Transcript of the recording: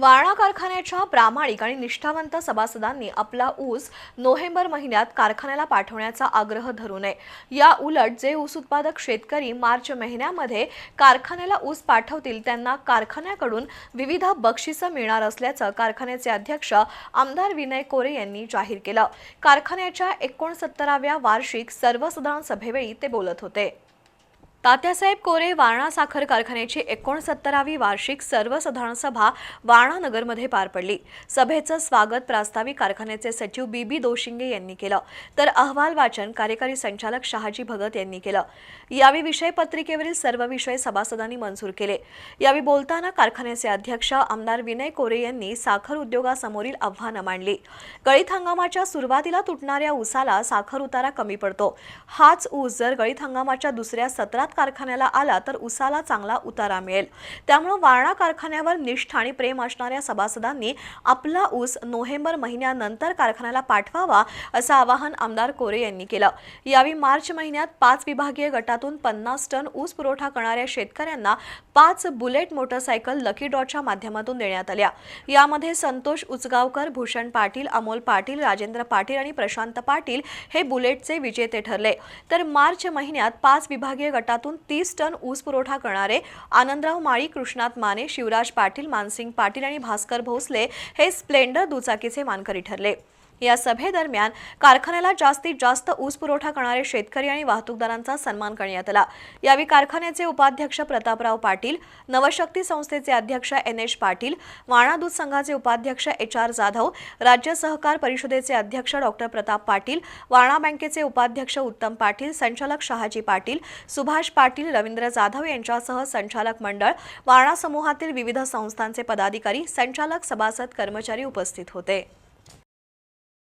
वारणा कारखान्याच्या प्रामाणिक आणि निष्ठावंत सभासदांनी आपला ऊस नोव्हेंबर महिन्यात कारखान्याला पाठवण्याचा आग्रह धरू नये. या उलट जे ऊस उत्पादक शेतकरी मार्च महिन्यामध्ये कारखान्याला ऊस पाठवतील त्यांना कारखान्याकडून विविध बक्षिसं मिळणार असल्याचं कारखान्याचे अध्यक्ष आमदार विनय कोरे यांनी जाहीर केलं. कारखान्याच्या एकोणसत्तराव्या वार्षिक सर्वसाधारण सभेवेळी ते बोलत होते. तात्यासाहेब कोरे वारणा साखर कारखान्याची एकोणसत्तरावी वार्षिक सर्वसाधारण सभा वारणा नगरमध्ये पार पडली. सभेचं स्वागत प्रास्ताविक कारखान्याचे सचिव बी बी दोशिंगे यांनी केलं. तर अहवाल वाचन कार्यकारी संचालक शहाजी भगत यांनी केलं. यावेळी विषय पत्रिकेवरील सर्व विषय सभासदांनी मंजूर केले. यावेळी बोलताना कारखान्याचे अध्यक्ष आमदार विनय कोरे यांनी साखर उद्योगासमोरील आव्हानं मांडली. गळीत हंगामाच्या सुरुवातीला तुटणाऱ्या ऊसाला साखर उतारा कमी पडतो. हाच ऊस जर गळीत हंगामाच्या दुसऱ्या सत्रात कारखान्याला आला तर उसाला चांगला उतारा मिळेल. त्यामुळे वारणा कारखान्यावर निष्ठा आणि प्रेम असणाऱ्या सभासदांनी आपला ऊस नोव्हेंबर महिन्यानंतर कारखान्याला पाठवावा असं आवाहन आमदार कोरे यांनी केलं. यावेळी मार्च महिन्यात पाच विभागीय गटातून पन्नास टन ऊस पुरवठा करणाऱ्या शेतकऱ्यांना पाच बुलेट मोटरसायकल लकी डॉटच्या माध्यमातून देण्यात आल्या. यामध्ये संतोष उचगावकर भूषण पाटील अमोल पाटील राजेंद्र पाटील आणि प्रशांत पाटील हे बुलेटचे विजेते ठरले. तर मार्च महिन्यात पाच विभागीय गटातून तीस टन ऊस पुरवठा करणारे आनंदराव माळी कृष्णात माने शिवराज पाटील मानसिंग पाटील आणि भास्कर भोसले हे स्प्लेंडर दुचाकीचे मानकरी ठरले. या सभेदरम्यान कारखान्याला जास्तीत जास्त ऊस पुरवठा करणारे शेतकरी आणि वाहतूकदारांचा सन्मान करण्यात आला. यावेळी कारखान्याचे उपाध्यक्ष प्रतापराव पाटील नवशक्ती संस्थेचे अध्यक्ष एन एच पाटील वाणा दूध संघाचे उपाध्यक्ष एच आर जाधव राज्य सहकार परिषदेचे अध्यक्ष डॉक्टर प्रताप पाटील वाणा बँकेचे उपाध्यक्ष उत्तम पाटील संचालक शहाजी पाटील सुभाष पाटील रवींद्र जाधव यांच्यासह संचालक मंडळ वारणा समूहातील विविध संस्थांचे पदाधिकारी संचालक सभासद कर्मचारी उपस्थित होते.